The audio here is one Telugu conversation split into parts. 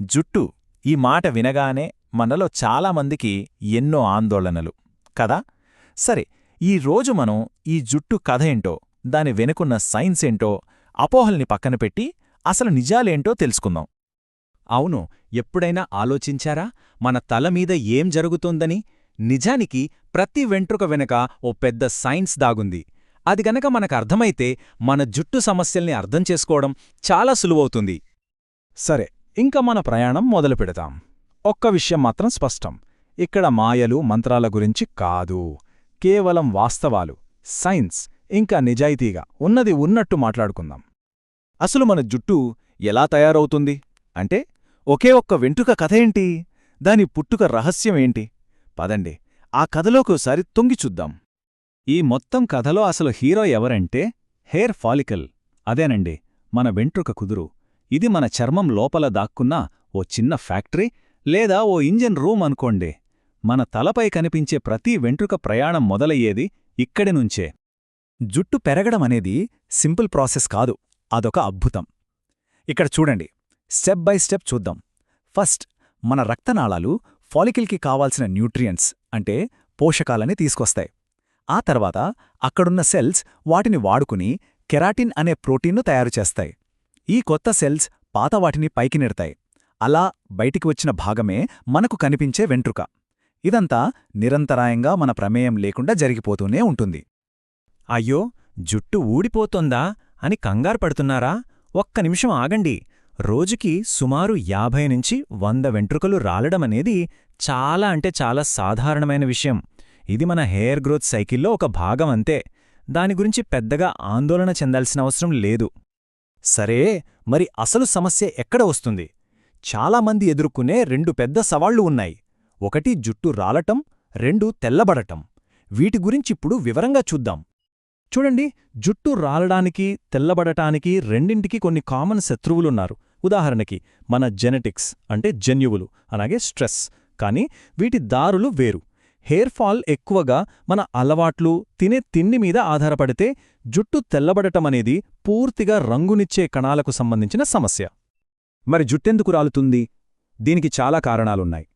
జుట్టు ఈ మాట వినగానే మనలో చాలామందికి ఎన్నో ఆందోళనలు. కదా? సరే ఈ రోజు మనం ఈ జుట్టు కథ ఏంటో దాని వెనుకున్న సైన్స్ ఏంటో అపోహల్ని పక్కన పెట్టి అసలు నిజాలేంటో తెలుసుకుందాం. అవును ఎప్పుడైనా ఆలోచించారా? మన తలమీద ఏం జరుగుతోందని? నిజానికి ప్రతి వెంట్రుక వెనక ఓ పెద్ద సైన్స్ దాగుంది. అది గనక మనకర్థమైతే మన జుట్టు సమస్యల్ని అర్థం చేసుకోవడం చాలా సులువవుతుంది. సరే ఇంక మన ప్రయాణం మొదలు పెడతాం ఒక్క విషయం మాత్రం స్పష్టం. ఇక్కడ మాయలు మంత్రాల గురించి కాదు. కేవలం వాస్తవాలు సైన్స్ ఇంకా నిజాయితీగా ఉన్నది ఉన్నట్టు మాట్లాడుకుందాం. అసలు మన జుట్టు ఎలా తయారవుతుంది? అంటే ఒకే ఒక్క వెంట్రుక కథ ఏంటి? దాని పుట్టుక రహస్యం ఏంటి? పదండి ఆ కథలోకోసారి తొంగి చూద్దాం. ఈ మొత్తం కథలో అసలు హీరో ఎవరంటే హెయిర్ ఫాలికల్. అదేనండి మన వెంట్రుక కుదురు. ఇది మన చర్మం లోపల దాక్కున్న ఓ చిన్న ఫ్యాక్టరీ లేదా ఓ ఇంజన్ రూమ్ అనుకోండి. మన తలపై కనిపించే ప్రతి వెంట్రుక ప్రయాణం మొదలయ్యేది ఇక్కడి నుంచే. జుట్టు పెరగడం అనేది సింపుల్ ప్రాసెస్ కాదు అదొక అద్భుతం. ఇక్కడ చూడండి స్టెప్ బై స్టెప్ చూద్దాం. ఫస్ట్ మన రక్తనాళాలు ఫాలికిల్కి కావాల్సిన న్యూట్రియంట్స్ అంటే పోషకాలని తీసుకొస్తాయి. ఆ తర్వాత అక్కడున్న సెల్స్ వాటిని వాడుకుని కెరాటిన్ అనే ప్రోటీన్ను తయారు చేస్తాయి. ఈ కొత్త సెల్స్ పాత వాటిని పైకి నెడతాయి. అలా బయటికి వచ్చిన భాగమే మనకు కనిపించే వెంట్రుక. ఇదంతా నిరంతరాయంగా మన ప్రమేయం లేకుండా జరిగిపోతూనే ఉంటుంది. అయ్యో జుట్టు ఊడిపోతోందా అని కంగారు పడుతున్నారా? ఒక్క నిమిషం ఆగండి. రోజుకి సుమారు యాభై నుంచి వంద వెంట్రుకలు రాలడమనేది చాలా అంటే చాలా సాధారణమైన విషయం. ఇది మన హెయిర్ గ్రోత్ సైకిల్లో ఒక భాగం అంతే. దాని గురించి పెద్దగా ఆందోళన చెందాల్సిన అవసరం లేదు. సరే మరి అసలు సమస్య ఎక్కడ వస్తుంది? చాలామంది ఎదుర్కొనే రెండు పెద్ద సవాళ్ళు ఉన్నాయి. ఒకటి జుట్టు రాలటం రెండు తెల్లబడటం. వీటి గురించిప్పుడు వివరంగా చూద్దాం. చూడండి జుట్టు రాలడానికి తెల్లబడటానికి రెండింటికి కొన్ని కామన్ శత్రువులున్నారు. ఉదాహరణకి మన జెనెటిక్స్ అంటే జన్యువులు అలాగే స్ట్రెస్. కానీ వీటి దారులు వేరు. హెయిర్ ఫాల్ ఎక్కువగా మన అలవాట్లు తినే తిండి మీద ఆధారపడితే జుట్టు తెల్లబడటమనేది పూర్తిగా రంగునిచ్చే కణాలకు సంబంధించిన సమస్య. మరి జుట్టెందుకు రాలుతుంది? దీనికి చాలా కారణాలున్నాయి.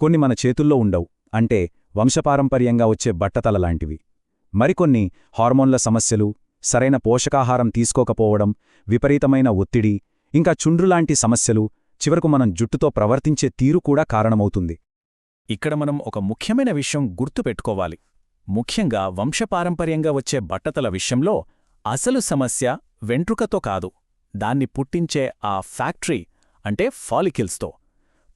కొన్ని మన చేతుల్లో ఉండవు. అంటే వంశపారంపర్యంగా వచ్చే బట్టతల లాంటివి. మరికొన్ని హార్మోన్ల సమస్యలు సరైన పోషకాహారం తీసుకోకపోవడం విపరీతమైన ఒత్తిడి ఇంకా చుండ్రులాంటి సమస్యలు చివరకు మనం జుట్టుతో ప్రవర్తించే తీరు కూడా కారణమవుతుంది. ఇక్కడ మనం ఒక ముఖ్యమైన విషయం గుర్తుపెట్టుకోవాలి ముఖ్యంగా వంశపారంపర్యంగా వచ్చే బట్టతల విషయంలో అసలు సమస్య వెంట్రుకతో కాదు. దాన్ని పుట్టించే ఆ ఫ్యాక్టరీ అంటే ఫాలికిల్స్తో.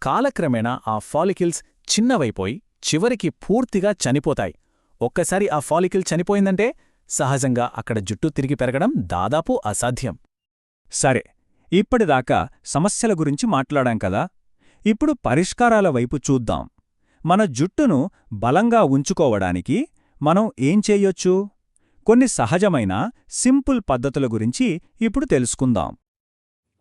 కాలక్రమేణా ఆ ఫాలికిల్స్ చిన్నవైపోయి చివరికి పూర్తిగా చనిపోతాయి. ఒక్కసారి ఆ ఫాలికిల్ చనిపోయిందంటే సహజంగా అక్కడ జుట్టు తిరిగి పెరగడం దాదాపు అసాధ్యం. సరే ఇప్పటిదాకా సమస్యల గురించి మాట్లాడాం కదా? ఇప్పుడు పరిష్కారాల వైపు చూద్దాం. మన జుట్టును బలంగా ఉంచుకోవడానికి మనం ఏం చెయ్యొచ్చు కొన్ని సహజమైన సింపుల్ పద్ధతుల గురించి ఇప్పుడు తెలుసుకుందాం.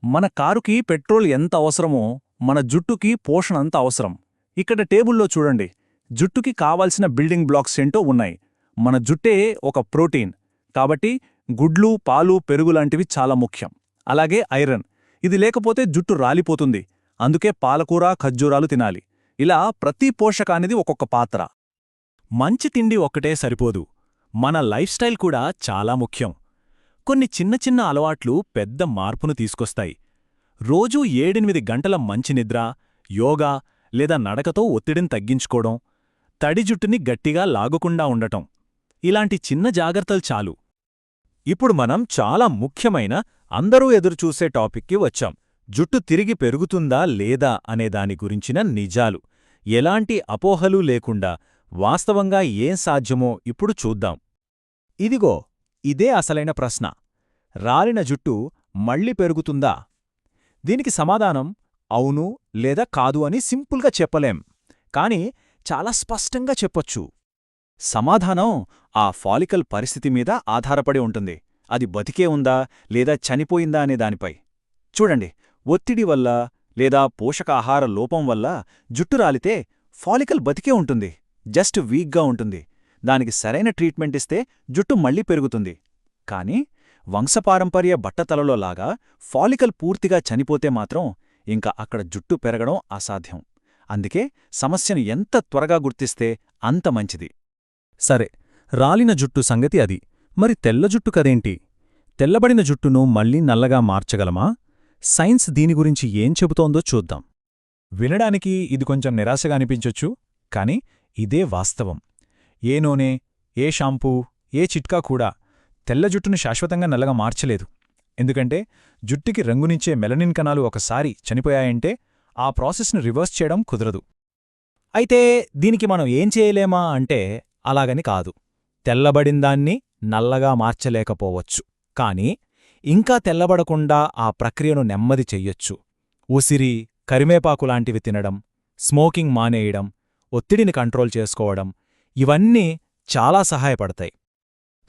మన కారుకి పెట్రోల్ ఎంత అవసరమో మన జుట్టుకి పోషణ అంత అవసరం. ఇక్కడ టేబుల్లో చూడండి. జుట్టుకి కావాల్సిన బిల్డింగ్ బ్లాక్స్ ఏంటో ఉన్నాయి. మన జుట్టే ఒక ప్రోటీన్. కాబట్టి గుడ్లు పాలు పెరుగు లాంటివి చాలా ముఖ్యం. అలాగే ఐరన్. ఇది లేకపోతే జుట్టు రాలిపోతుంది. అందుకే పాలకూర ఖజ్జూరాలు తినాలి. ఇలా ప్రతి పోషకానిది ఒక్కొక్క పాత్ర. మంచి తిండి ఒక్కటే సరిపోదు. మన లైఫ్ స్టైల్ కూడా చాలా ముఖ్యం. కొన్ని చిన్న చిన్న అలవాట్లు పెద్ద మార్పును తీసుకొస్తాయి. రోజూ ఏడెనిమిది గంటల మంచి నిద్ర యోగా లేదా నడకతో ఒత్తిడిని తగ్గించుకోవడం తడి జుట్టుని గట్టిగా లాగకుండా ఉండటం. ఇలాంటి చిన్న జాగ్రత్తలు చాలు. ఇప్పుడు మనం చాలా ముఖ్యమైన అందరూ ఎదురుచూసే టాపిక్కి వచ్చాం. జుట్టు తిరిగి పెరుగుతుందా లేదా అనే దాని గురించిన నిజాలు. ఎలాంటి అపోహలు లేకుండా వాస్తవంగా ఏం సాధ్యమో ఇప్పుడు చూద్దాం. ఇదిగో ఇదే అసలైన ప్రశ్న. రాలిన జుట్టు మళ్ళీ పెరుగుతుందా? దీనికి సమాధానం అవును లేదా కాదు అని సింపుల్గా చెప్పలేం కాని చాలా స్పష్టంగా చెప్పొచ్చు. సమాధానం ఆ ఫాలికల్ పరిస్థితి మీద ఆధారపడి ఉంటుంది. అది బతికే ఉందా లేదా చనిపోయిందా అనే దానిపై. చూడండి ఒత్తిడి వల్ల లేదా పోషకాహార లోపం వల్ల జుట్టు రాలితే ఫాలికల్ బతికే ఉంటుంది జస్ట్ వీక్గా ఉంటుంది. దానికి సరైన ట్రీట్మెంట్ ఇస్తే జుట్టు మళ్ళీ పెరుగుతుంది. కానీ వంశపారంపర్య బట్టతలలో లాగా ఫాలికల్ పూర్తిగా చనిపోతే మాత్రం ఇంకా అక్కడ జుట్టు పెరగడం అసాధ్యం. అందుకే సమస్యను ఎంత త్వరగా గుర్తిస్తే అంత మంచిది. సరే రాలిన జుట్టు సంగతి అది. మరి తెల్ల జుట్టు కదేంటి? తెల్లబడిన జుట్టును మళ్ళీ నల్లగా మార్చగలమా? సైన్స్ దీని గురించి ఏం చెబుతోందో చూద్దాం. వినడానికి ఇది కొంచెం నిరాశగా అనిపించొచ్చు కాని ఇదే వాస్తవం. ఏ నూనె ఏ షాంపూ ఏ చిట్కా కూడా తెల్ల జుట్టును శాశ్వతంగా నల్లగా మార్చలేదు. ఎందుకంటే జుట్టుకి రంగునిచ్చే మెలనిన్ కణాలు ఒకసారి చనిపోయాయంటే ఆ ప్రాసెస్ను రివర్స్ చేయడం కుదరదు. అయితే దీనికి మనం ఏం చేయలేమా అంటే అలాగని కాదు. తెల్లబడిందాన్ని నల్లగా మార్చలేకపోవచ్చు. కాని ఇంకా తెల్లబడకుండా ఆ ప్రక్రియను నెమ్మది చెయ్యొచ్చు. ఉసిరి కరిమేపాకు లాంటివి తినడం స్మోకింగ్ మానేయడం ఒత్తిడిని కంట్రోల్ చేసుకోవడం ఇవన్నీ చాలా సహాయపడతాయి.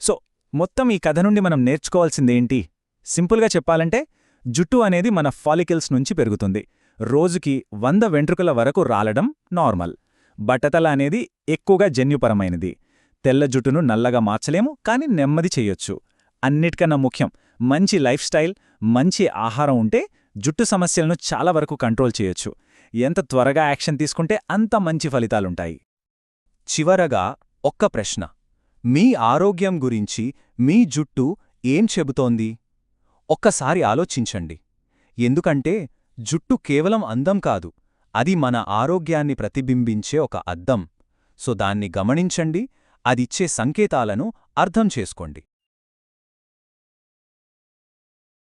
సో మొత్తం ఈ కథ నుండి మనం నేర్చుకోవాల్సిందేంటి? సింపుల్గా చెప్పాలంటే జుట్టు అనేది మన ఫాలికిల్స్ నుంచి పెరుగుతుంది. రోజుకి వంద వెంట్రుకల వరకు రాలడం నార్మల్. బట్టతల అనేది ఎక్కువగా జన్యుపరమైనది. తెల్ల జుట్టును నల్లగా మార్చలేము కానీ నెమ్మది చెయ్యొచ్చు. అన్నిటికన్నా ముఖ్యం మంచి లైఫ్ స్టైల్ మంచి ఆహారం ఉంటే జుట్టు సమస్యలను చాలా వరకు కంట్రోల్ చేయొచ్చు. ఎంత త్వరగా యాక్షన్ తీసుకుంటే అంత మంచి ఫలితాలుంటాయి. చివరగా ఒక్క ప్రశ్న. మీ ఆరోగ్యం గురించి మీ జుట్టు ఏం చెబుతోంది? ఒక్కసారి ఆలోచించండి. ఎందుకంటే జుట్టు కేవలం అందం కాదు అది మన ఆరోగ్యాన్ని ప్రతిబింబించే ఒక అద్దం. సో దాన్ని గమనించండి అదిచ్చే సంకేతాలను అర్థం చేసుకోండి.